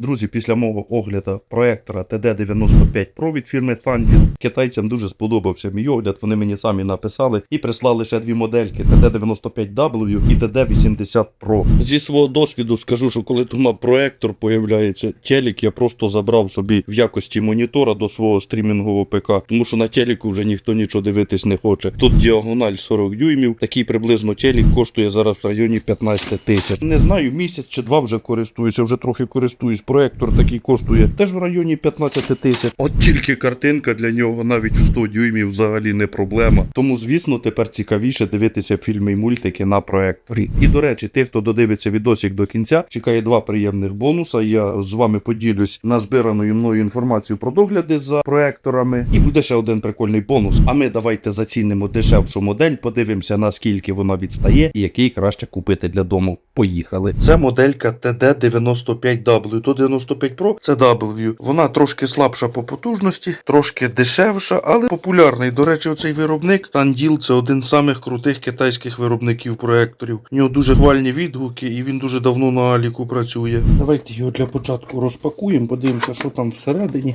Друзі, після мого огляду проектора TD95 Pro від фірми Fandit, китайцям дуже сподобався мій огляд. Вони мені самі написали і прислали ще дві модельки TD95W і TD80 Pro. Зі свого досвіду скажу, що коли тут проектор появляється телек, я просто забрав собі в якості монітора до свого стрімінгового ПК, тому що на телеку вже ніхто нічого дивитись не хоче. Тут діагональ 40 дюймів, такий приблизно телек коштує зараз в районі 15 тисяч. Не знаю, місяць чи два вже користуюся, вже трохи користуюсь. Проектор такий коштує теж в районі 15 тисяч. От тільки картинка для нього навіть в 100 дюймів взагалі не проблема. Тому, звісно, тепер цікавіше дивитися фільми і мультики на проекторі. І до речі, тих, хто додивиться відосик до кінця, чекає два приємних бонуса. Я з вами поділюсь назбираною мною інформацією про догляди за проекторами. І буде ще один прикольний бонус. А ми давайте зацінимо дешевшу модель, подивимося наскільки вона відстає і який краще купити для дому. Поїхали. Це моделька TD95W. То 95 Pro це W. Вона трошки слабша по потужності, трошки дешевша, але популярний. До речі, оцей виробник Tandil це один з самих крутих китайських виробників проекторів. У нього дуже хвальні відгуки, і він дуже давно на Аліку працює. Давайте його для початку розпакуємо, подивимося, що там всередині.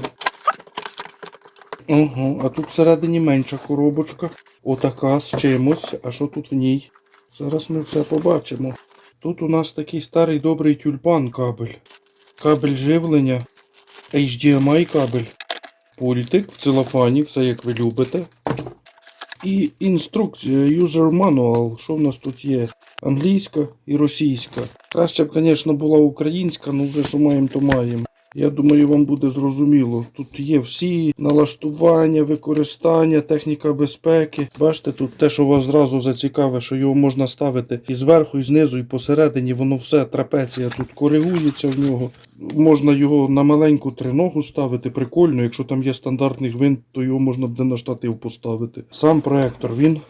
Ого, а тут всередині менша коробочка. Отака з чимось. А що тут в ній? Зараз ми все побачимо. Тут у нас такий старий добрий тюльпан кабель. Кабель живлення. HDMI кабель. Пультик в целофані, все як ви любите. І інструкція, user manual. Що в нас тут є? Англійська і російська. Краще б, звісно, була українська, але вже що маємо, то маємо. Я думаю, вам буде зрозуміло. Тут є всі налаштування, використання, техніка безпеки. Бачите, тут те, що вас зразу зацікавить, що його можна ставити і зверху, і знизу, і посередині, воно все, трапеція тут коригується в нього. Можна його на маленьку триногу ставити, прикольно. Якщо там є стандартний гвинт, то його можна буде на штатив поставити. Сам проектор він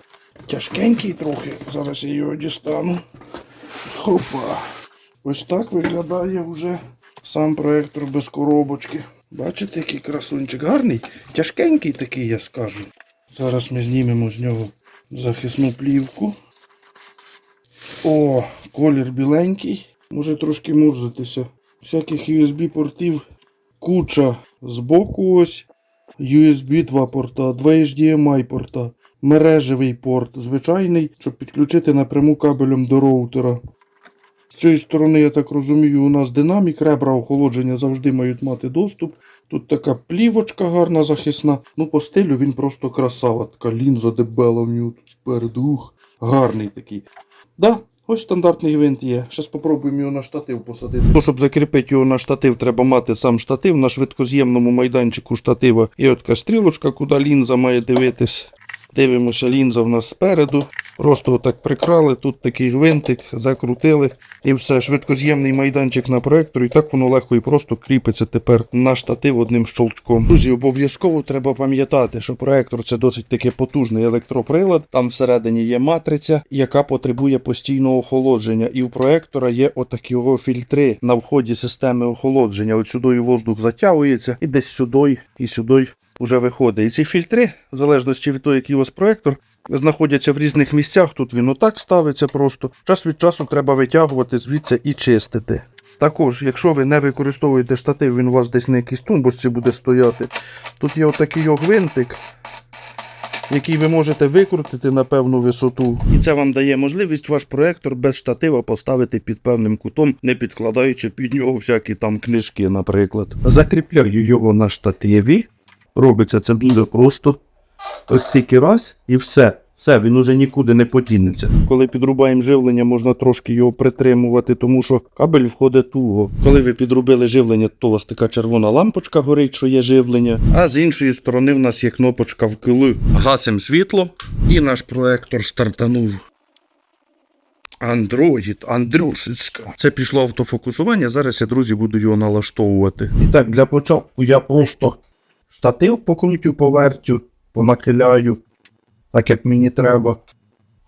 тяжкенький трохи. Зараз я його дістану. Хопа. Ось так виглядає вже сам проектор без коробочки. Бачите, який красунчик гарний, тяжкенький такий, я скажу. Зараз ми знімемо з нього захисну плівку. О, колір біленький. Може трошки мурзатися. Всяких USB-портів куча збоку ось. USB 2 порта, 2 HDMI порта, мережевий порт, звичайний, щоб підключити напряму кабелем до роутера. З цієї сторони, я так розумію, у нас динамік, ребра охолодження завжди мають мати доступ. Тут така плівочка гарна захисна. Ну, по стилю він просто красава. Така лінза дебела в нього тут спереду. Ух, гарний такий. Да, ось стандартний гвинт є. Зараз спробуємо його на штатив посадити. Ну, щоб закріпити його на штатив, треба мати сам штатив на швидкоз'ємному майданчику штатива. І от така стрілочка, куди лінза має дивитись. Дивимося, лінза в нас спереду. Просто отак прикрали, тут такий гвинтик, закрутили і все. Швидкоз'ємний майданчик на проекторі. І так воно легко і просто кріпиться тепер на штатив одним щолчком. Друзі, обов'язково треба пам'ятати, що проектор це досить таки потужний електроприлад. Там всередині є матриця, яка потребує постійного охолодження. І в проектора є отакі о фільтри на вході системи охолодження. От сюди воздух затягується, і десь сюди і сюди вже виходить. І ці фільтри, в залежності від того, який у вас проектор, знаходяться в різних місцях. Тут він отак ставиться просто. Час від часу треба витягувати звідси і чистити. Також, якщо ви не використовуєте штатив, він у вас десь на якійсь тумбочці буде стояти. Тут є отакий гвинтик, який ви можете викрутити на певну висоту. І це вам дає можливість ваш проектор без штатива поставити під певним кутом, не підкладаючи під нього всякі там книжки, наприклад. Закріпляю його на штативі. Робиться це дуже просто. Ось тільки раз і все. Все, він уже нікуди не потінеться. Коли підрубаємо живлення, можна трошки його притримувати, тому що кабель входить туго. Коли ви підрубили живлення, то у вас така червона лампочка горить, що є живлення. А з іншої сторони в нас є кнопочка вкили. Гасимо світло, і наш проектор стартанув. Android, Андрюшечка. Це пішло автофокусування. Зараз я, друзі, буду його налаштовувати. І так, для початку я просто штатив покрутю, повертю, понахиляю, так як мені треба.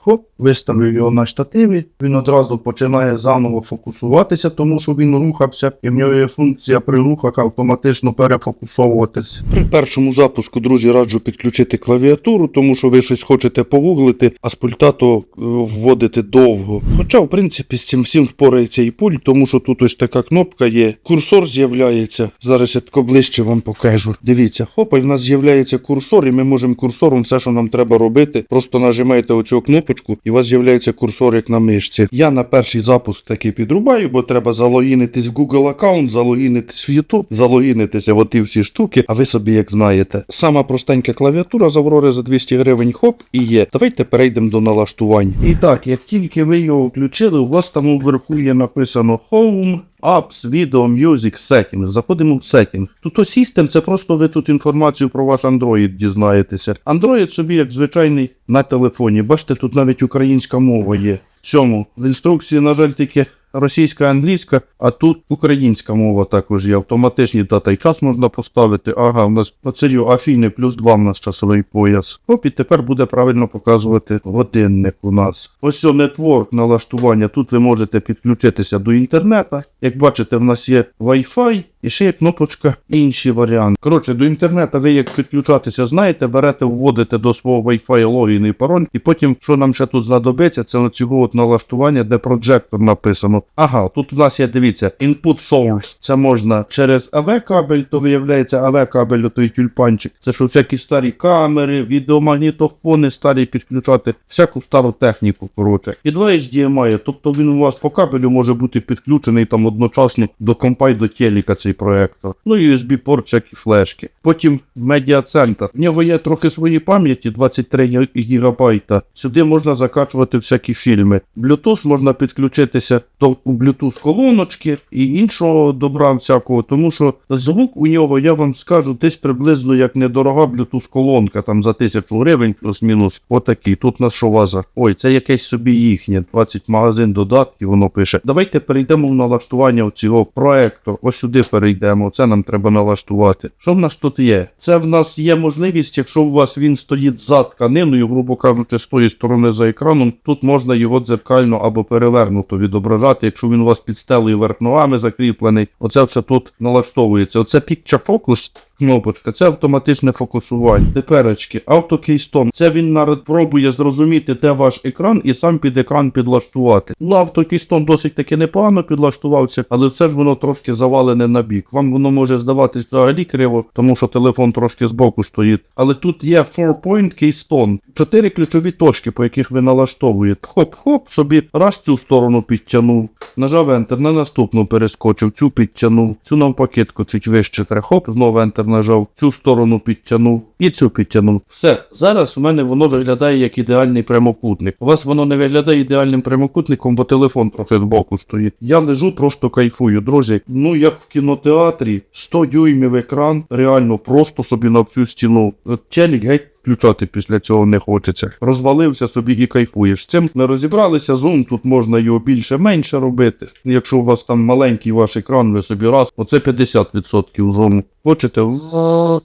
Хоп, виставив його на штативі, він одразу починає заново фокусуватися, тому що він рухався, і в нього є функція при рухах автоматично перефокусовуватися. При першому запуску, друзі, раджу підключити клавіатуру, тому що ви щось хочете погуглити, а з пульта то е, вводити довго. Хоча, в принципі, з цим всім впорається і пульт, тому що тут ось така кнопка є. Курсор з'являється. Зараз я тако ближче вам покажу. Дивіться, хопа, і в нас з'являється курсор, і ми можемо курсором все, що нам треба робити. Просто нажимаєте оцю кнопочку, і у вас з'являється курсор як на мишці. Я на перший запуск таки підрубаю, бо треба залогінитись в Google аккаунт, залогінитись в YouTube, залогінитися в оті всі штуки, а ви собі як знаєте. Сама простенька клавіатура з Аврори за 200 гривень, хоп, і є. Давайте перейдемо до налаштувань. І так, як тільки ви його включили, у вас там вверху є написано Home, Apps, Video, Music, Settings. Заходимо в Settings. Тут System, це просто ви тут інформацію про ваш Android дізнаєтеся. Android собі як звичайний на телефоні. Бачите, тут навіть українська мова є. В цьому в інструкції, на жаль, тільки російська, англійська, а тут українська мова також є. Автоматичні дата і час можна поставити. Ага, у нас оце Афіни плюс 2 в нас часовий пояс. Оп, і тепер буде правильно показувати годинник у нас. Ось о нетворк налаштування. Тут ви можете підключитися до інтернету. Як бачите, в нас є Wi-Fi. І ще є кнопочка інший варіант. Коротше, до інтернету ви як підключатися знаєте, берете, вводите до свого Wi-Fi логін і пароль, і потім, що нам ще тут знадобиться, це оцього от налаштування, де проджектор написано. Ага, тут у нас є, дивіться, input source. Це можна через AV кабель, то виявляється AV кабель, той тюльпанчик. Це що всякі старі камери, відеомагнітофони старі підключати, всяку стару техніку, коротше. І два HDMI, тобто він у вас по кабелю може бути підключений там одночасно до компа й до телека цей проектор. Ну і USB порт, всякі флешки. Потім медіа центр. В нього є трохи свої пам'яті, 23 гігабайта. Сюди можна закачувати всякі фільми. Bluetooth можна підключитися до Bluetooth колоночки і іншого добра всякого, тому що звук у нього, я вам скажу, десь приблизно як недорога Bluetooth колонка, там за тисячу гривень плюс-мінус. Отакий. Тут на що ваза. Ой, це якесь собі їхнє. 20 магазин додатків, воно пише. Давайте перейдемо в налаштування цього проекту. Ось сюди перейдемо. Це нам треба налаштувати. Що в нас тут є? Це в нас є можливість, якщо у вас він стоїть за тканиною, грубо кажучи, з тої сторони за екраном, тут можна його дзеркально або перевернуто відображати. Якщо він у вас під стелею верх ногами закріплений, оце все тут налаштовується. Оце Focus. Кнопочка, це автоматичне фокусування. Теперечки, автокейстон. Це він народ пробує зрозуміти, де ваш екран, і сам під екран підлаштувати. Ну, автокейстон досить таки непогано підлаштувався, але все ж воно трошки завалене на бік. Вам воно може здаватись взагалі криво, тому що телефон трошки збоку стоїть. Але тут є 4-point keystone. Чотири ключові точки, по яких ви налаштовуєте. Хоп-хоп, собі раз цю сторону підтягнув. Нажав Enter, на наступну перескочив, цю підтягнув, цю навпаки чуть вище треба. Хоп, знову Enter нажав, цю сторону підтягнув і цю підтягнув. Все, зараз у мене воно виглядає як ідеальний прямокутник. У вас воно не виглядає ідеальним прямокутником, бо телефон трохи збоку стоїть. Я лежу, просто кайфую, друзі. Ну як в кінотеатрі, 100 дюймів екран, реально просто собі на всю стіну. Телек геть включати після цього не хочеться. Розвалився собі і кайфуєш. Цим не розібралися. Зум тут можна його більше-менше робити. Якщо у вас там маленький ваш екран, ви собі раз, оце 50% зуму. Хочете? Вот.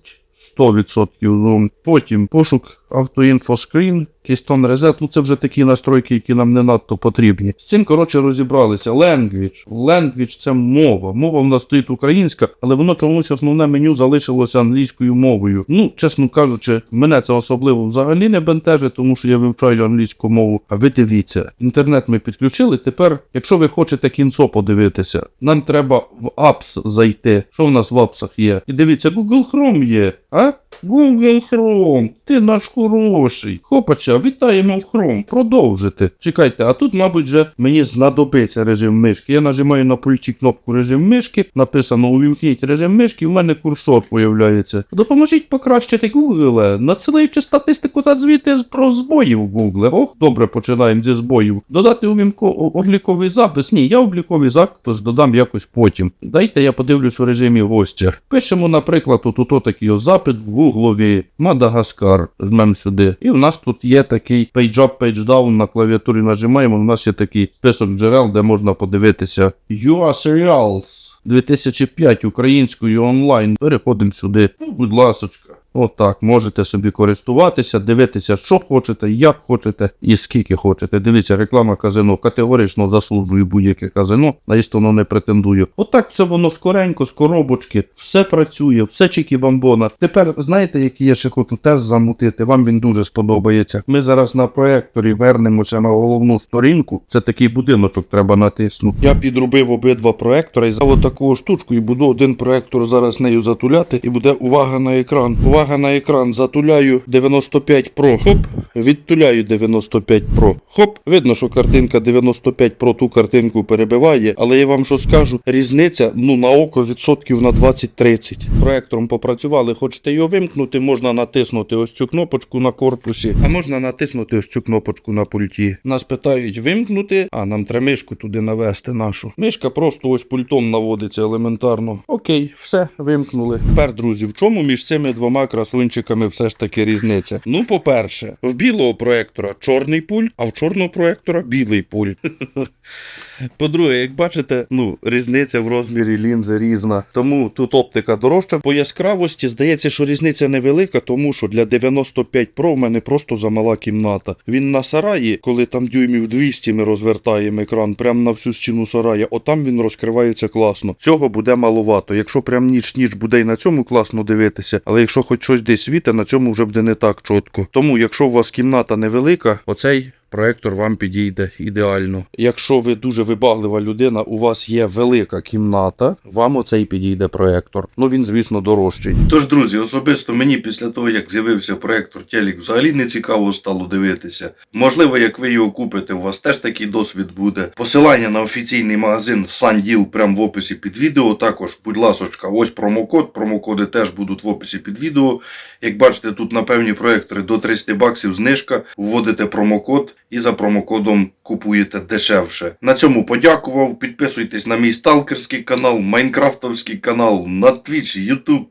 100% зум. Потім пошук автоінфоскрін, Keystone Reset, ну це вже такі настройки, які нам не надто потрібні. З цим, коротше, розібралися. Language. Language це мова. Мова в нас стоїть українська, але воно чомусь основне меню залишилося англійською мовою. Ну, чесно кажучи, мене це особливо взагалі не бентежить, тому що я вивчаю англійську мову. А ви дивіться, інтернет ми підключили. Тепер, якщо ви хочете кінцо подивитися, нам треба в Apps зайти. Що в нас в апсах є? І дивіться, Google Chrome є. А? Google Chrome, ти наш хороший. Хопача, вітаємо в Chrome. Продовжити. Чекайте, а тут, мабуть, вже мені знадобиться режим мишки. Я нажимаю на пульті кнопку режим мишки, написано увімкніть режим мишки, в мене курсор появляється. Допоможіть покращити Google, надсилаючи статистику та звіти про збої в Google. Ох, добре, починаємо зі збоїв. Додати увімко обліковий запис. Ні, я обліковий запис додам якось потім. Дайте я подивлюсь у режимі гостя. Пишемо, наприклад, тут ото такий запит в Гуглові Мадагаскар. Жмемо сюди. І в нас тут є такий page up, page down на клавіатурі нажимаємо. У нас є такий список джерел, де можна подивитися UA Serials. 2005 українською онлайн. Переходимо сюди. Ну, будь ласочка. Отак, можете собі користуватися, дивитися, що хочете, як хочете і скільки хочете. Дивіться, реклама казино категорично заслужує будь-яке казино, на істину не претендую. Отак це воно скоренько, з коробочки, все працює, все чікі бамбона. Тепер знаєте, який я ще хочу тест замутити? Вам він дуже сподобається. Ми зараз на проекторі вернемося на головну сторінку. Це такий будиночок треба натиснути. Я підробив обидва проектори і взяв таку штучку і буду один проектор зараз нею затуляти. І буде увага на екран. Увага на екран. Затуляю 95 Pro. Хоп, відтуляю 95 Pro. Хоп, видно, що картинка 95 Pro ту картинку перебиває, але я вам що скажу, різниця ну на око відсотків на 20-30. Проектором попрацювали, хочете його вимкнути, можна натиснути ось цю кнопочку на корпусі, а можна натиснути ось цю кнопочку на пульті. Нас питають вимкнути, а нам треба мишку туди навести нашу. Мишка просто ось пультом наводиться елементарно. Окей, все, вимкнули. Тепер, друзі, в чому між цими двома красунчиками все ж таки різниця? Ну, по-перше, в білого проектора чорний пульт, а в чорного проектора білий пульт. По-друге, як бачите, ну, різниця в розмірі лінзи різна. Тому тут оптика дорожча. По яскравості здається, що різниця невелика, тому що для 95 Pro в мене просто замала кімната. Він на сараї, коли там дюймів 200 ми розвертаємо екран прямо на всю стіну сарая, отам він розкривається класно. Цього буде маловато. Якщо прям ніч ніч буде і на цьому класно дивитися, але якщо хоч щось десь світе, на цьому вже буде не так чітко. Тому, якщо у вас кімната невелика, оцей проектор вам підійде ідеально. Якщо ви дуже вибаглива людина, у вас є велика кімната, вам оцей підійде проектор. Ну він, звісно, дорожчий. Тож, друзі, особисто мені після того, як з'явився проектор Телік, взагалі не цікаво стало дивитися. Можливо, як ви його купите, у вас теж такий досвід буде. Посилання на офіційний магазин SunDeal прямо в описі під відео. Також, будь ласочка, ось промокод. Промокоди теж будуть в описі під відео. Як бачите, тут на певні проектори до 300 баксів знижка. Вводите промокод і за промокодом купуєте дешевше. На цьому подякував. Підписуйтесь на мій сталкерський канал, майнкрафтовський канал, на Twitch, YouTube.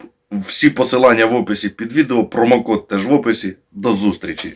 Всі посилання в описі під відео, промокод теж в описі. До зустрічі!